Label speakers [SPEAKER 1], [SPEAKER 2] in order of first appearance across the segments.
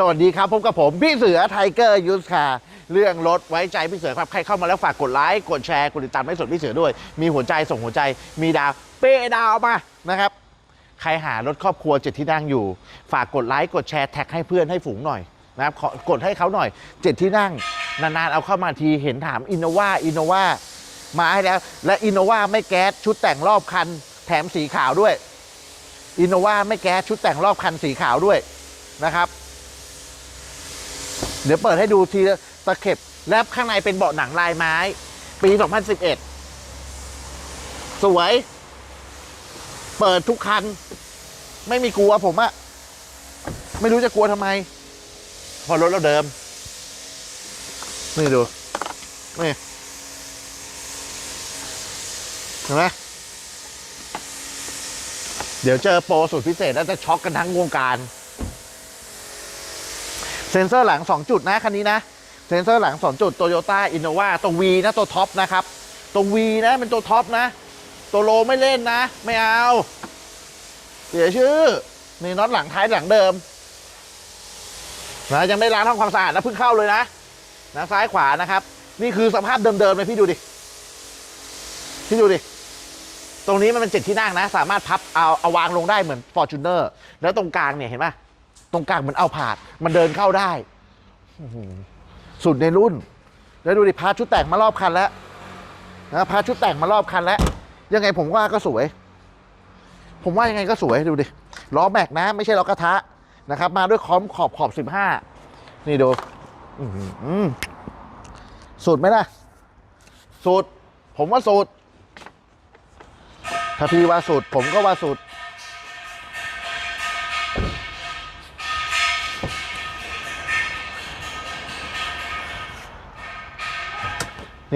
[SPEAKER 1] สวัสดีครับพบกับผมพี่เสือไทเกอร์ยูสคาเรื่องรถไว้ใจพี่เสือครับใครเข้ามาแล้วฝากกดไลค์กดแชร์กดติดตามให้สดพี่เสือด้วย มีหัวใจส่งหัวใจ มีดาวเป้ดาวมานะครับ ใครหารถครอบครัวเจ็ดที่นั่งอยู่ ฝากกดไลค์กดแชร์แท็กให้เพื่อนให้ฝูงหน่อยนะครับขอกดให้เขาหน่อยเจ็ดที่นั่ง นานๆเอาเข้ามาทีเห็นถามอินโนวาอินโนวามาให้แล้ว และอินโนวาไม่แก๊สชุดแต่งรอบคัน แถมสีขาวด้วยอินโนวาไม่แก๊สชุดแต่งรอบคันสีขาวด้วยนะครับ เดี๋ยวเปิดให้ดูทีละตะเข็บและข้างในเป็นเบาะหนังลายไม้ ปี 2011 สวย เปิดทุกคัน ไม่มีกลัวผมอะไม่รู้จะกลัวทำไม พอรถเราเดิม นี่ดู นี่เห็นไหมเดี๋ยวเจอโปรสุดพิเศษแล้วจะช็อกกันทั้งวงการ ซ็นเซอร์หลัง 2 จุดนะคันนี้นะ เซ็นเซอร์หลัง 2 จุดโตโยต้าอินโนวาตัว V นะตัวท็อปนะครับ ตัว V นะเป็นตัวท็อปนะ ตัวโลไม่เล่นนะ ไม่เอา เสียชื่อ นี่น็อตหลังท้ายหลังเดิมนะยังไม่ล้างทำความสะอาดนะเพิ่งเข้าเลยนะนะซ้ายขวานะครับ นี่คือสภาพเดิมๆเลยพี่ดูดิ พี่ดูดิตรงนี้มันเป็นเจ็ดที่นั่งนะ สามารถพับเอาเอาวางลงได้เหมือน f o r t u n e r แล้วตรงกลางเนี่ยเห็นไหม รงกลางเหมือนเอาผาด มันเดินเข้าได้สุดในรุ่น แล้วดูดิพาชุดแต่งมารอบคันแล้วนะพาชุดแต่งมารอบคันแล้ว ยังไงผมว่าก็สวย ผมว่ายังไงก็สวยดูดิล้อแม็กนะ ไม่ใช่ล้อกระทะนะครับ มาด้วยคอมขอบขอบสิบห้านี่ดูสุดไหมล่ะสุด ผมว่าสุดถ้าพี่ว่าสุด ผมก็ว่าสุด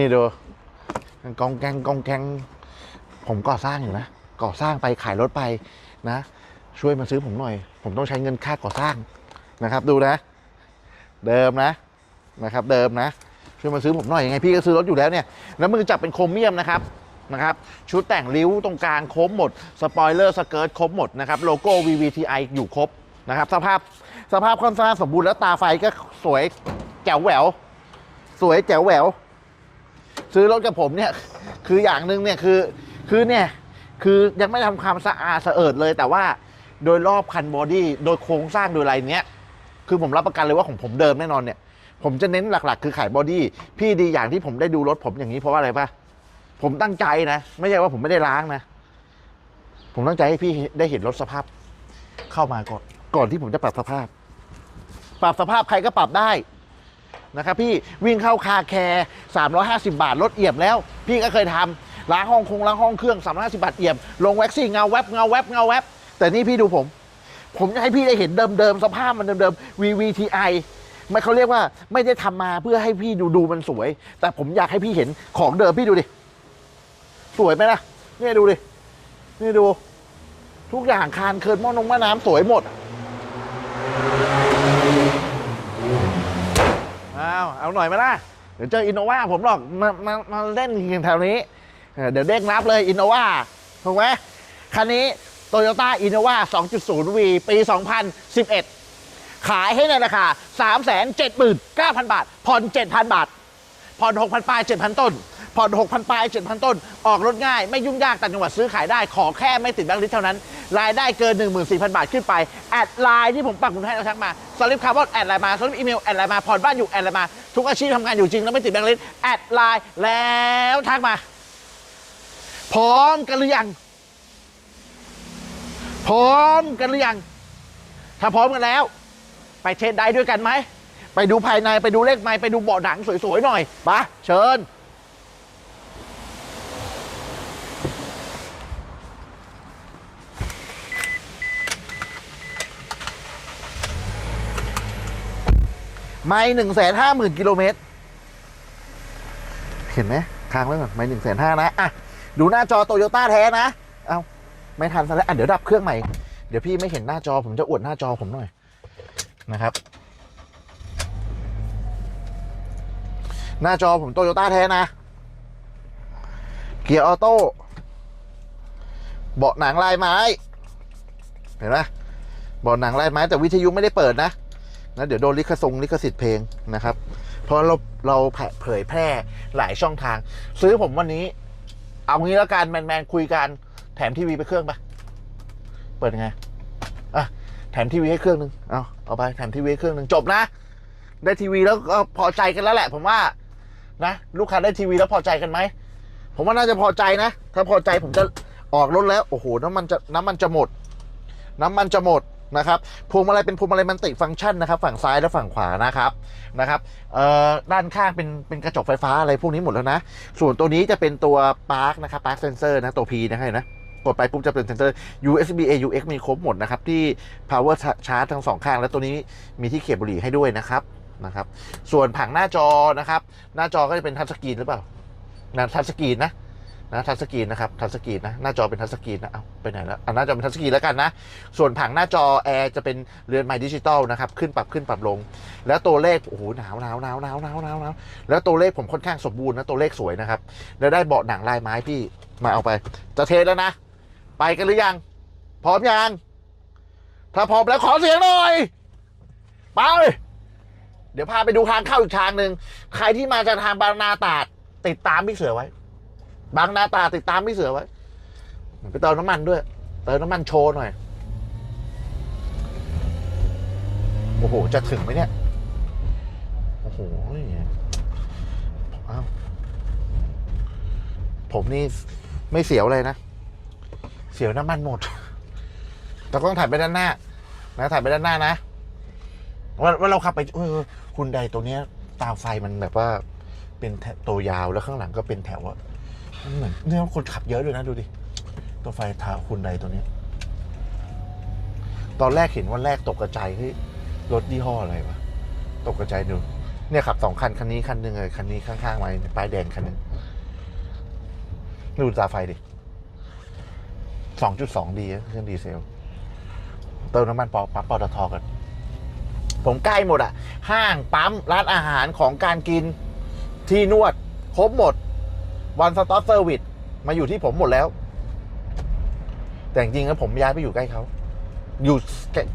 [SPEAKER 1] นี่ดูกองแกงกองแกงผมก่อสร้างอยู่นะ ก่อสร้างไปขายรถไปนะ ช่วยมาซื้อผมหน่อย ผมต้องใช้เงินค่าก่อสร้างนะครับ ดูนะ เดิมนะนะครับ เดิมนะ ช่วยมาซื้อผมหน่อยยังไงพี่ก็ซื้อรถอยู่แล้วเนี่ยแล้วมือจับเป็นโครเมียมนะครับนะครับชุดแต่งริ้วตรงกลางครบหมด สปอยเลอร์สเกิร์ตครบหมดนะครับโลโก้ VVTi อยู่ครบนะครับ สภาพสภาพค่อนข้างสมบูรณ์แล้วตาไฟก็สวยแจ๋วแหวว สวยแจ๋วแหวว ซื้อรถกับผมเนี่ยคืออย่างหนึ่งเนี่ยคือคือเนี่ยคือยังไม่ทำความสะอาดสะเอิดเลย แต่ว่าโดยรอบคันบอดี้โดยโครงสร้างโดยอะไรเนี้ยคือผมรับประกันเลยว่าของผมเดิมแน่นอนเนี่ย ผมจะเน้นหลักๆ คือขายบอดี้พี่ดีอย่างที่ผมได้ดูรถผมอย่างนี้เพราะว่าอะไรปะผมตั้งใจนะ ไม่ใช่ว่าผมไม่ได้ล้างนะ ผมตั้งใจให้พี่ได้เห็นรถสภาพ เข้ามาก่อนก่อนที่ผมจะปรับสภาพ ปรับสภาพใครก็ปรับได้ นะครับพี่วิ่งเข้าคาแคร์350 บาทรถเอี่ยมแล้ว พี่ก็เคยทำล้างห้องคงล้างห้องเครื่อง350บาทเอี่ยมลงแว็กซี่เงาแวบเงาแวบเงาแวบแต่นี่พี่ดูผม ผมจะให้พี่ได้เห็นเดิมๆสภาพมันเดิมๆ VVTi ไม่เขาเรียกว่าไม่ได้ทำมาเพื่อให้พี่ดูดูมันสวย แต่ผมอยากให้พี่เห็นของเดิมพี่ดูดิ สวยไหมล่ะเนี่ยดูดิ นี่ดู ทุกอย่างคานเคินหม้อนงหม้อน้ำสวยหมดอ้าวเอา หน่อยไหมล่ะ เดี๋ยวเจออินโนวาผมหรอก มา มา มาเล่นกันแถวนี้เออเดี๋ยวเด้งรับเลยอินโนวาถูกไหมคันนี้โตโยต้าอินโนวา 2.0V ปี 2011 ขายให้ในราคา 379,000 บาท ผ่อน 7,000 บาท ผ่อน 6,000 ปลาย 7,000 ต้น ผ่อน6,000ปลาย7,000 ต้น ออกรถง่าย ไม่ยุ่งยากต่างจังหวัดซื้อขายได้ ขอแค่ไม่ติดแบงค์ลิสต์เท่านั้น รายได้เกิน 14,000 บาทขึ้นไป แอดไลน์ที่ผมปักหมุดให้เราทักมาสลิปคาร์บอนแอดไลน์มาสลิปอีเมลแอดไลน์มาผ่อนบ้านอยู่แอดไลน์มา ทุกอาชีพทำงานอยู่จริงแล้วไม่ติดแบงค์ลิสต์แอดไลน์แล้วทักมา พร้อมกันหรือยัง พร้อมกันหรือยัง ถ้าพร้อมกันแล้ว ไปเทสได้ด้วยกันไหมไปดูภายในไปดูเลขไม้ไปดูเบาะหนังสวยๆหน่อยปะเชิญ ไม่หนึ่งแสนห้าหมื่นกิโลเมตร เห็นไหมค้างไว้ก่อนไม่หนึ่งแสนห้านะ อะ ดูหน้าจอโตโยต้าแท้นะ เอาไม่ทันซะแล้ว อะ เดี๋ยวดับเครื่องใหม่ เดี๋ยวพี่ไม่เห็นหน้าจอ ผมจะอวดหน้าจอผมหน่อย นะครับ หน้าจอผมโตโยต้าแท้นะ เกียร์ออโต้ เบาะหนังลายไม้ เห็นไหมเบาะหนังลายไม้แต่วิทยุไม่ได้เปิดนะ นะเดี๋ยวโดนลิขสงลิขสิทธิ์เพลงนะครับ เพราะเราเราแผ่เผยแพร่หลายช่องทาง ซื้อผมวันนี้ เอางี้แล้วกันแมนๆคุยกันแถมทีวีไปเครื่องปะเปิดไงอะแถมทีวีให้เครื่องหนึ่งเอาเอาไปแถมทีวีเครื่องหนึ่งจบนะ ได้ทีวีแล้วก็พอใจกันแล้วแหละ ผมว่านะลูกค้าได้ทีวีแล้วพอใจกันไหมผมว่าน่าจะพอใจนะ ถ้าพอใจผมจะออกรถแล้ว โอ้โหน้ำมันจะน้ำมันจะหมด น้ำมันจะหมด นะครับพวงมาลัยเป็นพวงมาลัยมันติฟังก์ชันนะครับ ฝั่งซ้ายและฝั่งขวานะครับนะครับด้านข้างเป็นเป็นกระจกไฟฟ้าอะไรพวกนี้หมดแล้วนะ ส่วนตัวนี้จะเป็นตัว Park นะครับ Park Sensor นะตัว P นะเห็นนะกดไปปุ๊บจะเป็นเซนเซอร์ USB AUX มีครบหมดนะครับ ที่ power charge ทั้งสองข้าง และตัวนี้มีที่เขียบบุหรี่ให้ด้วยนะครับนะครับ ส่วนผังหน้าจอนะครับ หน้าจอก็จะเป็นทัชสกรีนหรือเปล่านะทัชสกรีนนะ นะทัชสกรีนนะครับทัชสกรีนนะหน้าจอเป็นทัชสกรีนนะเอาไปไหนแล้วอะหน้าจอเป็นทัชสกรีนแล้วกันนะ ส่วนผังหน้าจอแอร์จะเป็นเรือนไม้ดิจิตอลนะครับขึ้นปรับขึ้นปรับลง แล้วตัวเลขโอ้โหหนาวหนาวหนาวหนาวหนาวหนาวหนาวแล้วตัวเลขผมค่อนข้างสมบูรณ์นะตัวเลขสวยนะครับแล้วได้เบาะหนังลายไม้พี่มาเอาไป จะเทสแล้วนะ ไปกันหรือยัง พร้อมยังถ้าพร้อมแล้วขอเสียงหน่อยไปเดี๋ยวพาไปดูทางเข้าอีกทางหนึ่งใครที่มาจากทางบางนาตาดติดตามพี่เสือไว้ บางนาตาติดตามพี่เสือไว้ไปเติมน้ำมันด้วยเติมน้ำมันโชว์หน่อย โอ้โห จะถึงไหมเนี่ย โอ้โหอ้าวผมนี่ไม่เสียวเลยนะ เสียวน้ำมันหมด แต่ก็ต้องถ่ายไปด้านหน้า นะ ถ่ายไปด้านหน้านะว่าว่าเราขับไปเออคุณใดตัวเนี้ย ตาไฟมันแบบว่าเป็นตัวยาวแล้วข้างหลังก็เป็นแถวอะ เหมือนเนี่ยคนขับเยอะด้วยนะดูดิ ตัวไฟทาคุณใดตัวนี้ ตอนแรกเห็นวันแรกตกกระจายเฮ้ยรถยี่ห้ออะไรวะ ตกกระจายดู เนี่ยขับสองคัน คันนี้คันหนึ่งเลยคันนี้ข้างๆไว้ป้ายแดงคันหนึ่งดูตาไฟดิสองจุดสองดีเครื่องดีเซล เติมน้ำมันปอปั๊มปตทกันผมใกล้หมดอะ ห้างปั๊มร้านอาหารของการกินที่นวด ครบหมด วันสต็อปเซอร์วิสมาอยู่ที่ผมหมดแล้ว แต่จริงๆแล้วผมย้ายไปอยู่ใกล้เขา อยู่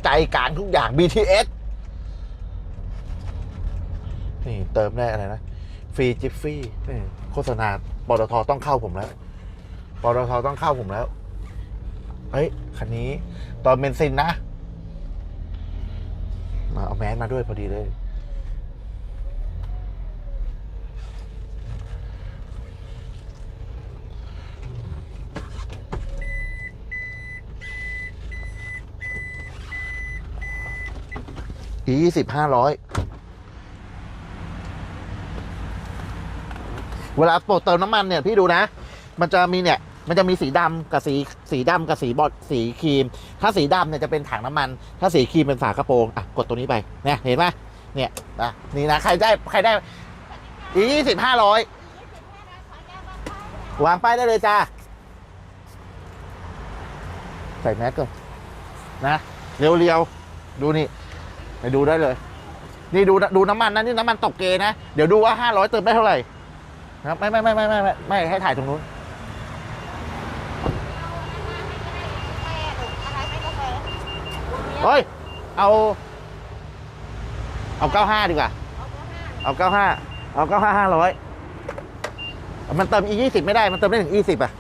[SPEAKER 1] ใจกลางทุกอย่าง BTS นี่เติมได้อะไรนะ ฟรีจิฟฟี่นี่โฆษณาปตทต้องเข้าผมแล้วปตทต้องเข้าผมแล้ว เฮ้ย คันนี้ตอนเบนซินนะ มาเอาแมสมาด้วยพอดีเลย อียี่สิบห้าร้อยเวลาปลดเติมน้ำมันเนี่ยพี่ดูนะ มันจะมีเนี่ยมันจะมีสีดำกับสีสีดำกับสีบอดสีครีม ถ้าสีดำเนี่ยจะเป็นถังน้ำมัน ถ้าสีครีมเป็นฝากระโปรงอะกดตัวนี้ไปเนี่ยเห็นไหมเนี่ยนะนี่นะใครได้ใครได้อียี่สิบห้าร้อยวางป้ายได้เลยจ้าใส่แมสก่อนนะเรียวๆดูนี่ ไปดูได้เลย นี่ดูดูน้ำมันนะนี่น้ำมันตกเกนะ เดี๋ยวดูว่าห้าร้อยเติมได้เท่าไหร่นะครับไม่ไม่ไม่ไม่ไม่ไม่ไม่ให้ถ่ายตรงนู้นเฮ้ยเอา เอาเก้าห้าดีกว่า เอาเก้าห้าเอาเก้าห้าห้าร้อยมันเติม e ยี่สิบไม่ได้ มันเติมได้ถึง e สิบอะ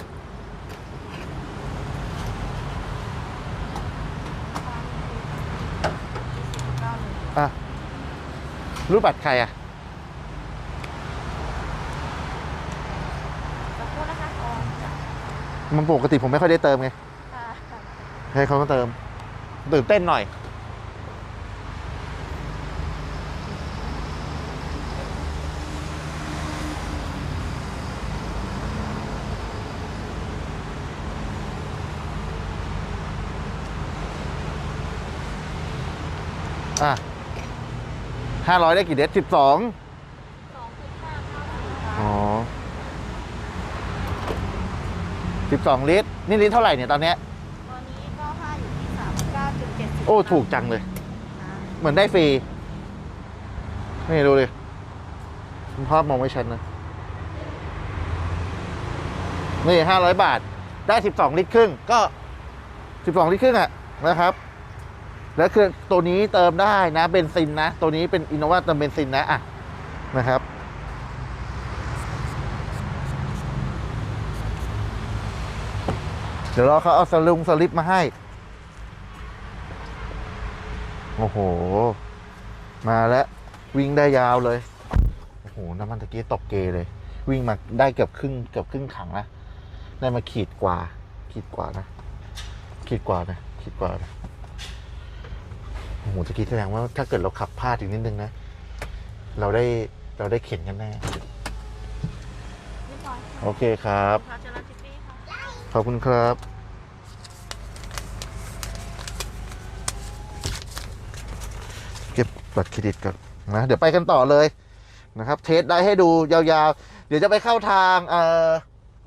[SPEAKER 1] รูปบัตรใครอะมันปกติผมไม่ค่อยได้เติมไงให้เขาก็เติม ตื่นเต้นหน่อย อะ ห้าร้อยได้กี่เดซสิบสองอ๋อสิบสองลิตร นี่ลิตรเท่าไหร่เนี่ยตอนเนี้ย
[SPEAKER 2] ตอนนี้ก็ค่าอยู่ที่สามเก้าจุดเจ็ดสิบ
[SPEAKER 1] โอ้ ถูกจังเลย เหมือนได้ฟรี นี่ดูดิภาพมองไม่ชัดนะ นี่ห้าร้อยบาท ได้สิบสองลิตรครึ่ง ก็สิบสองลิตรครึ่งอะนะครับ แล้วคือตัวนี้เติมได้นะเบนซินนะ ตัวนี้เป็นอินโนวาเติมเบนซินนะอะนะครับ เดี๋ยวรอเขาเอาสลุงสลิปมาให้ โอ้โห มาแล้ววิ่งได้ยาวเลย โอ้โห น้ำมันตะกี้ตกเกเลย วิ่งมาได้เกือบครึ่งเกือบครึ่งถังนะได้มาขีดกว่า ขีดกว่านะ ขีดกว่านะ ขีดกว่านะ โอ้โหตะกี้แสดงว่าถ้าเกิดเราขับพลาดอีกนิดนึงนะ เราได้เราได้เข็นกันแน่
[SPEAKER 2] เรียบร้อยค่ะ
[SPEAKER 1] โอเคครับ
[SPEAKER 2] พาเจริญจิปปี้ค่ะ
[SPEAKER 1] ขอบคุณครับ เก็บบัตรเครดิตก่อนนะ เดี๋ยวไปกันต่อเลยนะครับ เทสได้ให้ดูยาวๆ เดี๋ยวจะไปเข้าทางเอ่อ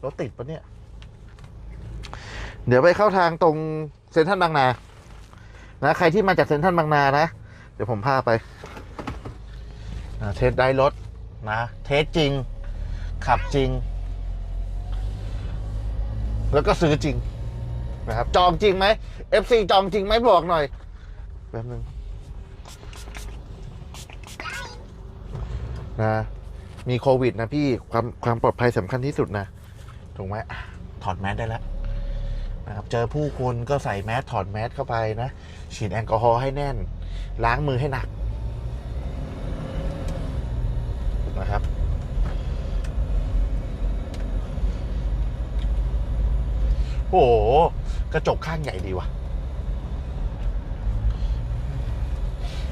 [SPEAKER 1] รถติดปะเนี่ย เดี๋ยวไปเข้าทางตรงเซ็นทรัลบางนา นะใครที่มาจากเซ็นทรัลบางนานะ เดี๋ยวผมพาไปเทสได้รถนะเทสจริง ขับจริง แล้วก็ซื้อจริงนะครับ จองจริงไหม FC จองจริงไหมบอกหน่อยแป๊บนึงนะมีโควิดนะพี่ความความปลอดภัยสำคัญที่สุดนะ ถูกไหมถอดแมสได้แล้ว นะครับเจอผู้คนก็ใส่แมสถอดแมสเข้าไปนะฉีดแอลกอฮอล์ให้แน่น ล้างมือให้หนักนะครับโอ้โหกระจกข้างใหญ่ดีว่ะ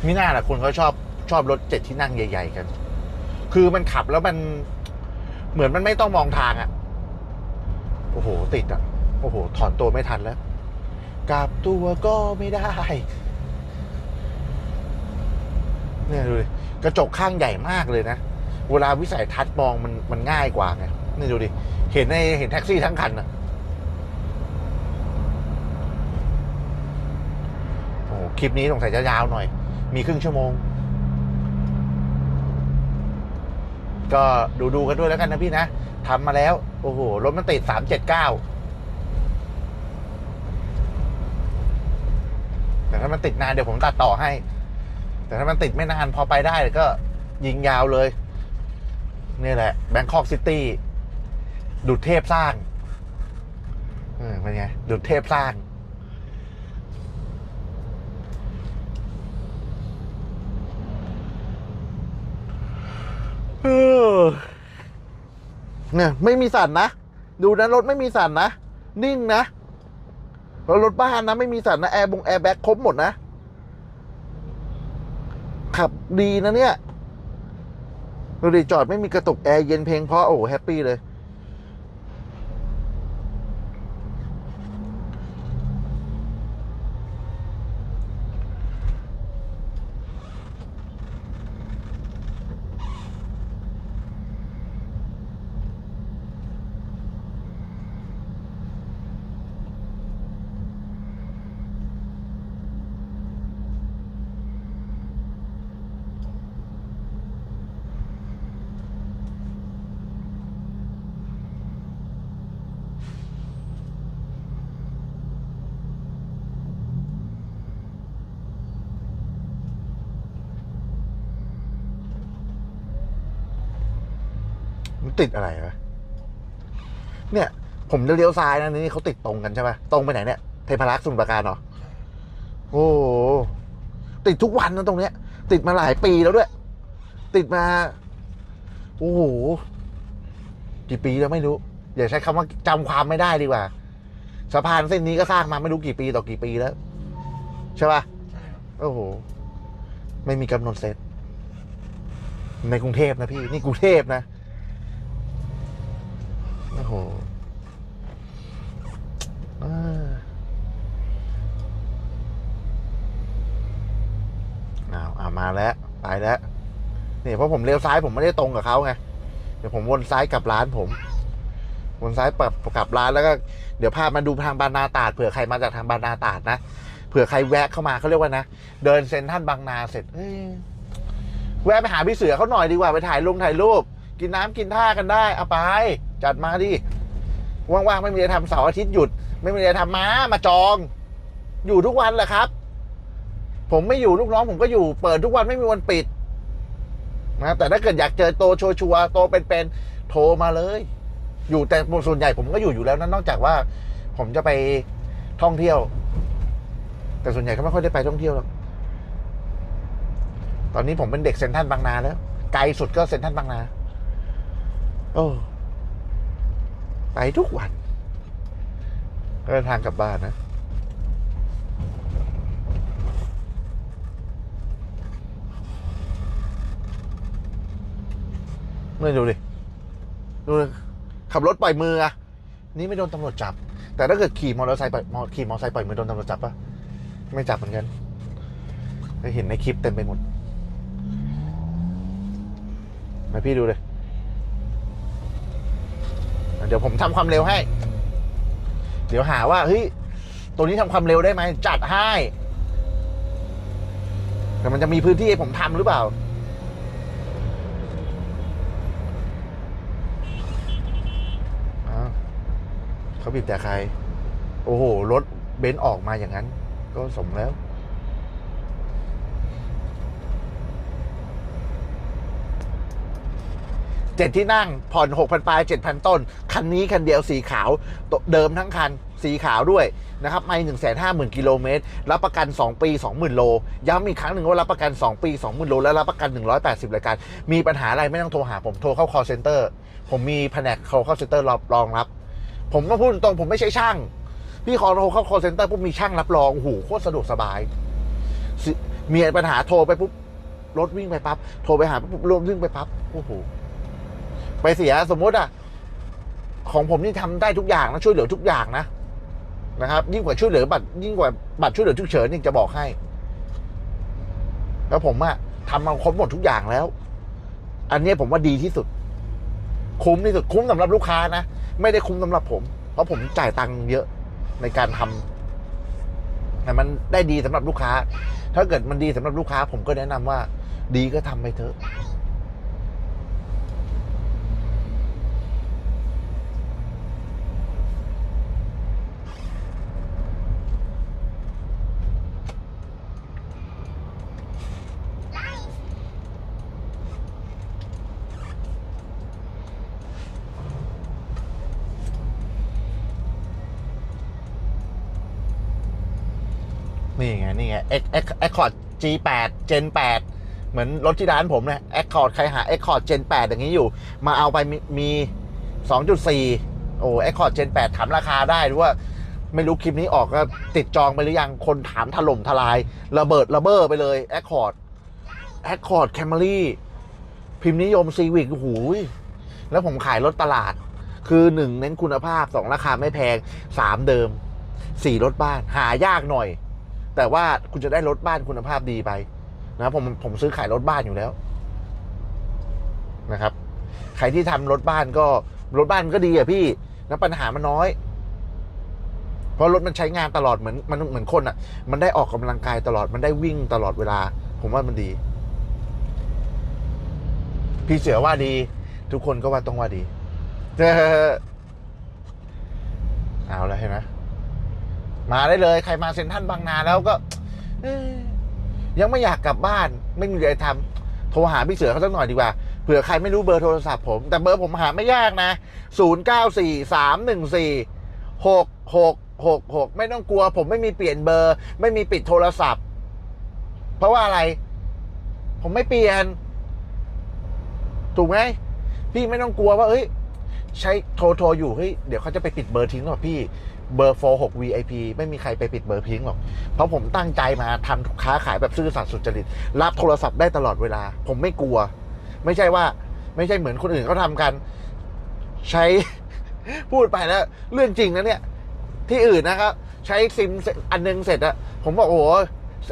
[SPEAKER 1] มิน่าแหละคนเขาชอบชอบรถเจ็ดที่นั่งใหญ่ ๆ กัน คือมันขับแล้วมันเหมือนมันไม่ต้องมองทางอะ่ะ โอ้โห ติดอะ่ะ โอ้โห ถอนตัวไม่ทันแล้วกลับตัวก็ไม่ได้ เนี่ยดูดิกระจกข้างใหญ่มากเลยนะ เวลาวิสัยทัศน์มองมันมันง่ายกว่าไงนี่ดูดิ เห็นในเห็นแท็กซี่ทั้งคันอะโอ้โหคลิปนี้สงสัยจะยาวหน่อย มีครึ่งชั่วโมง ก็ดูดูกันด้วยแล้วกันนะพี่นะทำมาแล้ว โอ้โห รถมันติดสามเจ็ดเก้า แต่ ถ้ามันติดนานเดี๋ยวผมตัดต่อให้ แต่ถ้ามันติดไม่นานพอไปได้ก็ ยิงยาวเลย นี่แหละแบงคอกซิตี้ดุดเทพสร้างเออเป็นไงดุดเทพสร้างเออเนี่ย ไม่มีสั่นนะ ดูนะรถไม่มีสั่นนะ นิ่งนะ แล้วรถบ้านนะไม่มีสั่นนะแอร์บงแอร์แบ็คครบหมดนะ ขับดีนะเนี่ยดูดิจอดไม่มีกระตุกแอร์เย็นเพลงเพราะโอ้โหแฮปปี้เลย ติดอะไรวะเนี่ย ผมจะเลี้ยวซ้ายนะนี่เขาติดตรงกันใช่ไหมตรงไปไหนเนี่ยเทพารักษ์สุนปราการเหรอโอ้ติดทุกวันนะตรงเนี้ย ติดมาหลายปีแล้วด้วย ติดมา โอ้โหกี่ปีแล้วไม่รู้อย่าใช้คำว่าจำความไม่ได้ดีกว่าสะพานเส้นนี้ก็สร้างมาไม่รู้กี่ปีต่อกี่ปีแล้ว ใช่ป่ะโอ้โห ไม่มีกำหนดเสร็จในกรุงเทพนะพี่ นี่กรุงเทพนะ อ้โหอ่าอ้าวอ่ามาแล้ว ไปแล้วนี่เพราะผมเลี้ยวซ้ายผมไม่ได้ตรงกับเขาไง เดี๋ยวผมวนซ้ายกลับร้านผม วนซ้ายปรับกลับร้านแล้วก็เดี๋ยวพามาดูทางบางนาตาดเผื่อใครมาจากทางบางนาตาดนะ เผื่อใครแวะเข้ามาเขาเรียกว่านะ เดินเซ็นทัลบางนาเสร็จแวะไปหาพี่เสือเขาหน่อยดีกว่าไปถ่ายลงถ่ายรูป กินน้ำกินท่ากันได้เอาไป จัดมาดิว่างๆไม่มีอะไรทำเสาร์อาทิตย์หยุด ไม่มีอะไรทำมามาจอง อยู่ทุกวันแหละครับ ผมไม่อยู่ลูกน้องผมก็อยู่ เปิดทุกวันไม่มีวันปิดนะแต่ถ้าเกิดอยากเจอโตชัวร์ๆโตเป็นๆโทรมาเลย อยู่แต่ส่วนใหญ่ผมก็อยู่อยู่แล้วนะนอกจากว่า ผมจะไปท่องเที่ยว แต่ส่วนใหญ่ก็ไม่ค่อยได้ไปท่องเที่ยวหรอกตอนนี้ผมเป็นเด็กเซนทันบางนาแล้วไกลสุดก็เซนทันบางนาโอ้ ไปทุกวัน ก็เดินทางกลับบ้านนะเมื่อดูดิ ดูดิขับรถปล่อยมืออะนี่ไม่โดนตำรวจจับ แต่ถ้าเกิดขี่มอเตอร์ไซค์ปล่อยมอขี่มอเตอร์ไซค์ปล่อยมือโดนตำรวจจับปะไม่จับเหมือนกันได้เห็นในคลิปเต็มไปหมดมาพี่ดูเลย เดี๋ยวผมทำความเร็วให้ เดี๋ยวหาว่าเฮ้ยตัวนี้ทำความเร็วได้ไหมจัดให้แต่มันจะมีพื้นที่ให้ผมทำหรือเปล่า เขาบีบแต่ใคร โอ้โห รถเบนซ์ออกมาอย่างนั้น ก็สมแล้ว เจ็ดที่นั่งผ่อนหกพันปลายเจ็ดพันต้น คันนี้คันเดียวสีขาวเดิมทั้งคันสีขาวด้วยนะครับไม่หนึ่งแสนห้าหมื่นกิโลเมตรรับประกัน 2 ปี 20,000 โล ย้ำอีกครั้งหนึ่งว่ารับประกัน 2 ปี 20,000 โล และรับประกัน 180 รายการ มีปัญหาอะไรไม่ต้องโทรหาผมโทรเข้า call center ผมมีแผนก call center รอรองรับ ผมต้องพูดตรงผมไม่ใช่ช่าง พี่ขอโทรเข้า call center ปุ๊บมีช่างรับรองโอ้โหโคตรสะดวกสบาย มีปัญหาโทรไปปุ๊บรถวิ่งไปปั๊บโทรไปหาปุ๊บรถวิ่งไปปั๊บโอ้โห ไปเสียสมมติอะของผมนี่ทำได้ทุกอย่างนะช่วยเหลือทุกอย่างนะนะครับ ยิ่งกว่าช่วยเหลือบัตรยิ่งกว่าบัตรช่วยเหลือฉุกเฉินนี่จะบอกให้ แล้วผมอะทำมาครบหมดทุกอย่างแล้ว อันนี้ผมว่าดีที่สุด คุ้มที่สุดคุ้มสำหรับลูกค้านะไม่ได้คุ้มสำหรับผม เพราะผมจ่ายตังค์เยอะในการทำแต่มันได้ดีสำหรับลูกค้า ถ้าเกิดมันดีสำหรับลูกค้า ผมก็แนะนำว่า ดีก็ทำไปเถอะ นี่ไงนี่ไง X X Accord G8 Gen 8 เหมือนรถที่ร้านผมเนี่ย Accord ใครหา Accord Gen 8 อย่างนี้อยู่ มาเอาไปมีมี2.4 โอ้ Accord Gen 8 ถามราคาได้หรือว่าไม่รู้คลิปนี้ออกก็ติดจองไปหรือยังคนถามถล่มทลาย ระเบิดระเบ้อไปเลย Accord Accord Camry พิมพ์นิยม Civic โอ้โหยแล้วผมขายรถตลาด คือหนึ่งเน้นคุณภาพสองราคาไม่แพงสามเดิมสี่รถบ้านหายากหน่อย แต่ว่าคุณจะได้รถบ้านคุณภาพดีไปนะผมผมซื้อขายรถบ้านอยู่แล้วนะครับใครที่ทำรถบ้านก็รถบ้านมันก็ดีอะพี่นะปัญหามันน้อย เพราะรถมันใช้งานตลอดเหมือนมันเหมือนคนอะมันได้ออกกำลังกายตลอดมันได้วิ่งตลอดเวลา ผมว่ามันดี พี่เสือว่าดี ทุกคนก็ว่าต้องว่าดีเออเอาแล้วเห็นไหม มาได้เลย ใครมาเซ็นทรัลบางนาแล้วก็ยังไม่อยากกลับบ้าน ไม่มีอะไรทำโทรหาพี่เสือเขาสักหน่อยดีกว่าเผื่อใครไม่รู้เบอร์โทรศัพท์ผม แต่เบอร์ผมหาไม่ยากนะ 0 9 4 3 1 4 6 6 6 6 ไม่ต้องกลัว ผมไม่มีเปลี่ยนเบอร์ ไม่มีปิดโทรศัพท์ เพราะว่าอะไร ผมไม่เปลี่ยน ถูกไหมพี่ไม่ต้องกลัวว่า เอ้ย ใช้โทรโทรอยู่เฮ้ยเดี๋ยวเขาจะไปปิดเบอร์ทิ้งหรอพี่ เบอร์ 46 VIP ไม่มีใครไปปิดเบอร์ทิ้งหรอก เพราะผมตั้งใจมาทำค้าขายแบบซื่อสัตย์สุจริต รับโทรศัพท์ได้ตลอดเวลา ผมไม่กลัว ไม่ใช่ว่าไม่ใช่เหมือนคนอื่นเขาทำกัน ใช้พูดไปแล้ว เรื่องจริงนะเนี่ย ที่อื่นนะครับ ใช้ซิมอันหนึงเสร็จอะผมบอกโอ้โห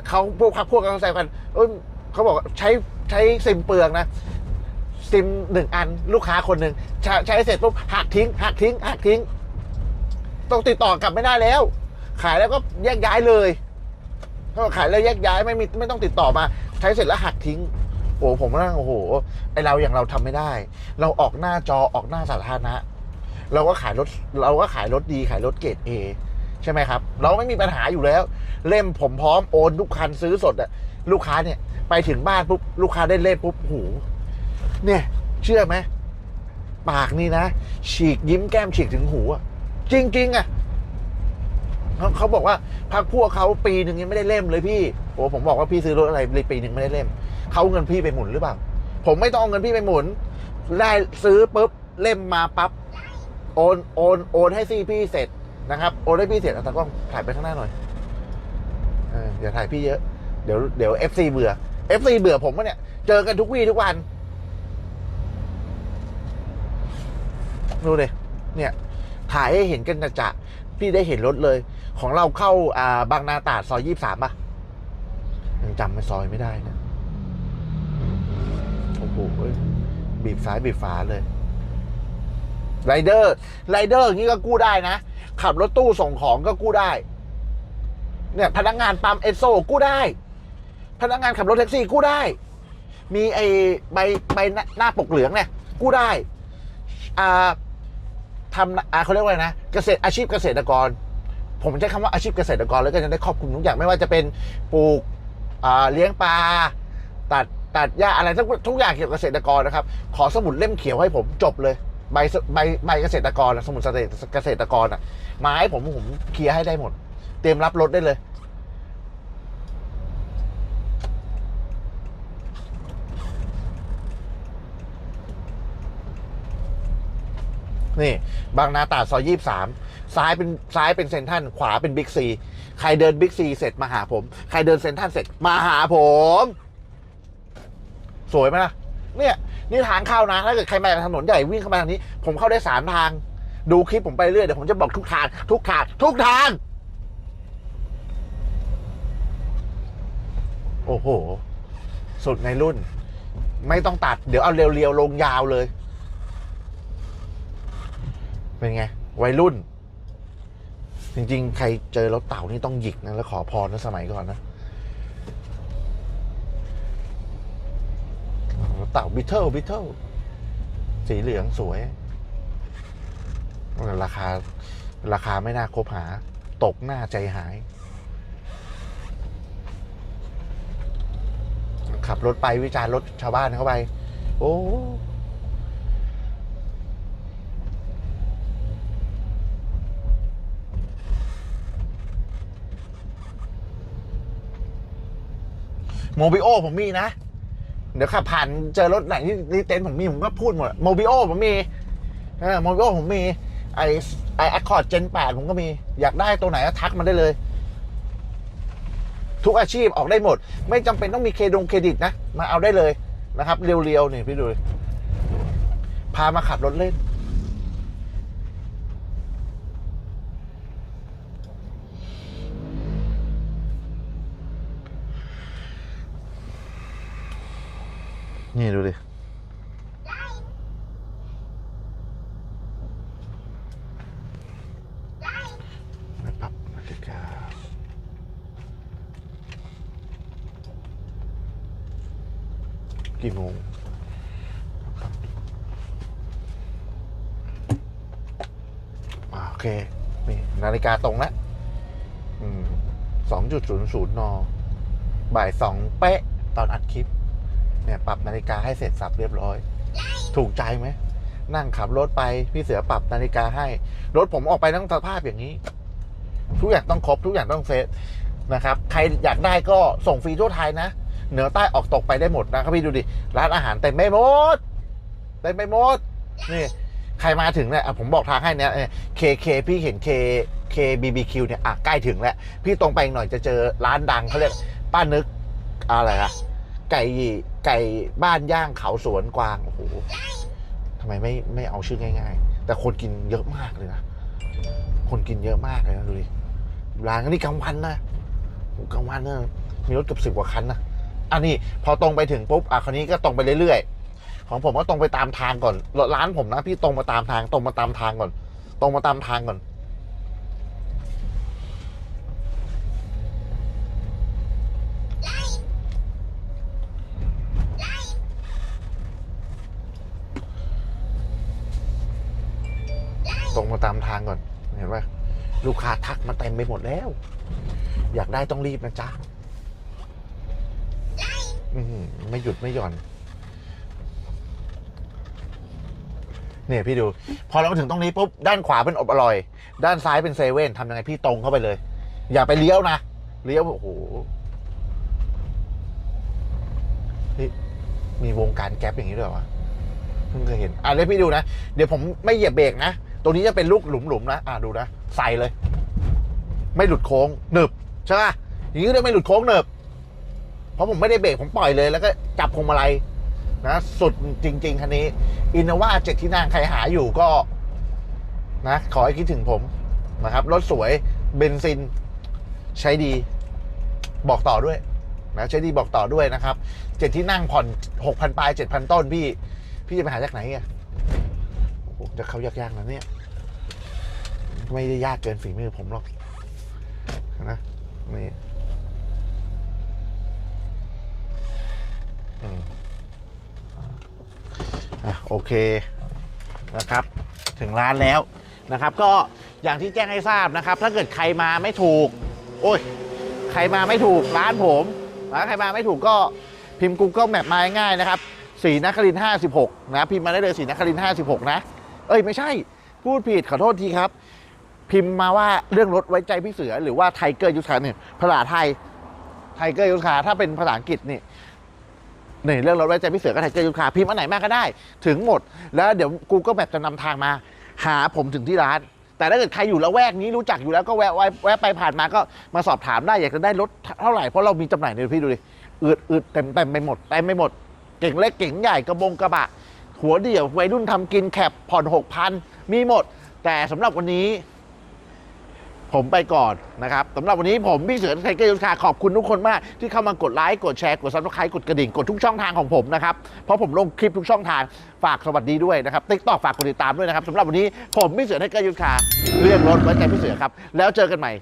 [SPEAKER 1] เขาพวกพักพวกกันเขาแซวกันเอยเขาบอกใช้ใช้ซิมเปลืองนะซิมหนึ่งอันลูกค้าคนหนึ่งใช้ใช้เสร็จปุ๊บหักทิ้งหักทิ้งหักทิ้ง ต้องติดต่อกลับไม่ได้แล้ว ขายแล้วก็แยกย้ายเลยถ้าขายแล้วแยกย้ายไม่มีไม่ต้องติดต่อมา ใช้เสร็จแล้วหักทิ้งโอ้ผมนั่งโอ้โหไอเราอย่างเราทำไม่ได้ เราออกหน้าจอออกหน้าสาธารณะ เราก็ขายรถเราก็ขายรถดีขายรถเกรดเอใช่ไหมครับ เราไม่มีปัญหาอยู่แล้ว เล่มผมพร้อมโอนทุกคันซื้อสดอะลูกค้าเนี่ย ไปถึงบ้านปุ๊บลูกค้าได้เล่มปุ๊บโอ้โหเนี่ย เชื่อไหมปากนี่นะ ฉีกยิ้มแก้มฉีกถึงหูอะ จริงๆอะเขาเขาบอกว่าพักพวกเขาปีหนึ่งยังไม่ได้เล่มเลยพี่โอ้ผมบอกว่าพี่ซื้อรถอะไรปีหนึ่งไม่ได้เล่มเขาเอาเงินพี่ไปหมุนหรือเปล่าผมไม่ต้องเอาเงินพี่ไปหมุน ได้ซื้อปุ๊บเล่มมาปั๊บโอนโอนโอนให้ซี่พี่เสร็จนะครับ โอนให้พี่เสร็จเอาตากล้องถ่ายไปข้างหน้าหน่อยเอออย่าถ่ายพี่เยอะเดี๋ยวเดี๋ยวเอฟซีเบื่อเอฟซีเบื่อผมวะเนี่ย เจอกันทุกวี่ทุกวัน ดูเลยเนี่ย ถ่ายให้เห็นกันจะพี่ได้เห็นรถเลย ของเราเข้าอ่าบางนาตาดซอยยี่สามป่ะยังจำไม่ซอยไม่ได้นะโอ้โหบีบซ้ายบีบฝาเลยไรเดอร์ไรเดอร์อย่างนี้ก็กู้ได้นะ ขับรถตู้ส่งของก็กู้ได้ เนี่ย พนักงานปั๊มเอสโซกู้ได้ พนักงานขับรถแท็กซี่กู้ได้ มีไอ้ใบใบหน้าปกเหลืองเนี่ย กู้ได้อ่า ทำอ่าเขาเรียกว่าอะไรนะเกษตรอาชีพเกษตรกร ผมใช้คำว่าอาชีพเกษตรกรแล้วก็จะได้ครอบคลุมทุกอย่างไม่ว่าจะเป็นปลูกเลี้ยงปลาตัดตัดหญ้าอะไรทุกทุกอย่างเกี่ยวกับเกษตรกรนะครับ ขอสมุดเล่มเขียวให้ผมจบเลยใบใบใบเกษตรกรสมุดเกษตรเกษตรกรอะมาให้ผมผมเคลียร์ให้ได้หมด เตรียมรับรถได้เลย นี่ บางนาตราดซอยยี่สามซ้ายเป็นซ้ายเป็นเซนทันขวาเป็นบิ๊กซีใครเดินบิ๊กซีเสร็จมาหาผม ใครเดินเซนทันเสร็จมาหาผม สวยไหมล่ะ เนี่ยนี่ทางเข้านะ ถ้าเกิดใครมาจากถนนใหญ่วิ่งเข้ามาทางนี้ ผมเข้าได้สามทาง ดูคลิปผมไปเรื่อยเดี๋ยวผมจะบอกทุกทางทุกทางทุกทาง โอ้โห สุดในรุ่น ไม่ต้องตัด เดี๋ยวเอาเรียวๆลงยาวเลย เป็นไง วัยรุ่น จริงๆ ใครเจอรถเต่านี่ต้องหยิกนะ แล้วขอพรนะสมัยก่อนนะรถเต่าบิทเทิลบิทเทิลสีเหลืองสวย ราคา ราคาไม่น่าคบหา ตกหน้าใจหาย ขับรถไปวิจารณ์รถชาวบ้านเข้าไป โอ้ โมบิโอผมมีนะ เดี๋ยวขับผ่านเจอรถไหนที่ที่เต็นท์ผมมีผมก็พูดหมดโมบิโอผมมีเออโมบิโอผมมี ไอไอแอคคอร์ดเจนแปดผมก็มีอยากได้ตัวไหนก็ทักมาได้เลย ทุกอาชีพออกได้หมด ไม่จำเป็นต้องมีเครดงเครดิตนะ มาเอาได้เลยนะครับ เรียวๆนี่พี่ดูพามาขับรถเล่น นี่ดูดิไม่ปรับนาฬิกากี่โมงโอเค นี่ นาฬิกาตรงแล้วสองจุดศูนย์ศูนย์น บ่ายสองเป๊ะ ตอนอัดคลิป เนี่ยปรับนาฬิกาให้เสร็จสับเรียบร้อย ถูกใจไหมนั่งขับรถไปพี่เสือปรับนาฬิกาให้ รถผมออกไปต้องสภาพอย่างนี้ ทุกอย่างต้องครบทุกอย่างต้องเซตนะครับ ใครอยากได้ก็ส่งฟรีทั่วไทยนะเหนือใต้ออกตกไปได้หมดนะครับพี่ดูดิร้านอาหารเต็มไม่หมดเต็มไปหมดนี่ใครมาถึงเนี่ยผมบอกทางให้เนี่ยเคเคพี่เห็นเคเคบีบีคิวเนี่ยอะใกล้ถึงแล้วพี่ตรงไปหน่อยจะเจอร้านดังเขาเรียกป้านึกอะไรอะไก่ ไก่บ้านย่างเขาสวนกวางโอ้โหทำไมไม่ไม่เอาชื่อง่าย ๆ แต่คนกินเยอะมากเลยนะคนกินเยอะมากเลยนะดูดิร้านนี้กลางวันนะกลางวันนะมีรถเกือบสิบกว่าคันนะอันนี้พอตรงไปถึงปุ๊บอะคราวนี้ก็ตรงไปเรื่อยๆของผมก็ตรงไปตามทางก่อนร้านผมนะพี่ตรงมาตามทาง ตรงมาตามทางก่อน ตรงมาตามทางก่อนางก่อน เห็นปะลูกค้าทักมาเต็มไปหมดแล้ว อยากได้ต้องรีบนะจ๊ะไม่หยุดไม่หย่อน เนี่ยพี่ดู พอเรามาถึงตรงนี้ปุ๊บ ด้านขวาเป็นอบอร่อย ด้านซ้ายเป็นเซเว่นทำยังไงพี่ตรงเข้าไปเลย อย่าไปเลี้ยวนะ เลี้ยว โอ้โหนี่มีวงการแก๊ปอย่างนี้ด้วยวะเพิ่งเคยเห็น อะเลยพี่ดูนะ เดี๋ยวผมไม่เหยียบเบรกนะ ตรงนี้จะเป็นลูกหลุมๆนะ อะดูนะ ใส่เลย ไม่หลุดโค้งหนึบใช่ป่ะอย่างนี้เรียกไม่หลุดโค้งหนึบ เพราะผมไม่ได้เบรกผมปล่อยเลย แล้วก็จับพวงมาลัยนะสุดจริง ๆคันนี้อินโนวาเจ็ดที่นั่งใครหาอยู่ก็ นะ ขอให้คิดถึงผมนะครับ รถสวยเบนซิน ใช้ดี บอกต่อด้วยนะใช้ดีบอกต่อด้วยนะครับเจ็ดที่นั่งผ่อนหกพันปลายเจ็ดพันต้นพี่ พี่จะไปหาจากไหนอะจะเขายากๆนะเนี่ย ไม่ได้ยากเกินฝีมือผมหรอกนะนี่โอเคนะครับ ถึงร้านแล้วนะครับ ก็อย่างที่แจ้งให้ทราบนะครับ ถ้าเกิดใครมาไม่ถูก โอ้ยใครมาไม่ถูกร้านผมนะใครมาไม่ถูกก็พิมพ์ Google Map มาง่ายๆนะครับสีนครินทร์56นะ พิมพ์มาได้เลยสีนครินทร์56นะ เอ้ย ไม่ใช่ พูดผิดขอโทษทีครับ พิมพ์มาว่าเรื่องรถไว้ใจพี่เสือ หรือว่าไทเกอร์ยุทธคาเนี่ยภาษาไทยไทเกอร์ยุทธคาถ้าเป็นภาษาอังกฤษนี่นี่เรื่องรถไว้ใจพี่เสือก็ไทเกอร์ยุทธคาพิมพ์อันไหนมากก็ได้ ถึงหมด แล้วเดี๋ยว Google Map จะนำทางมา หาผมถึงที่ร้าน แต่ถ้าเกิดใครอยู่ละแวกนี้รู้จักอยู่แล้วก็แวะแวะแวะไปผ่านมาก็มาสอบถามได้อยากจะได้รถเท่าไหร่เพราะเรามีจำหน่ายเนี่ยพี่ดูดิอืดอืดเต็มเต็มไปหมดเต็มไปหมดเก่งเล็กเก่งใหญ่กระบงกระบะหัวเดี่ยววัยรุ่นทำกินแคปผ่อนหกพันมีหมด แต่สำหรับวันนี้ ผมไปก่อนนะครับสำหรับวันนี้ผมพี่เสือไทเกอร์ยุทธคาขอบคุณทุกคนมาก ที่เข้ามากดไลค์กดแชร์กดซับสไครต์กดกระดิ่งกดทุกช่องทางของผมนะครับเพราะผมลงคลิปทุกช่องทางฝากสวัสดีด้วยนะครับติ๊กตอกฝากกดติดตามด้วยนะครับสำหรับวันนี้ผมพี่เสือไทเกอร์ยุทธคาเรื่องรถไว้ใจพี่เสือครับแล้วเจอกันใหม่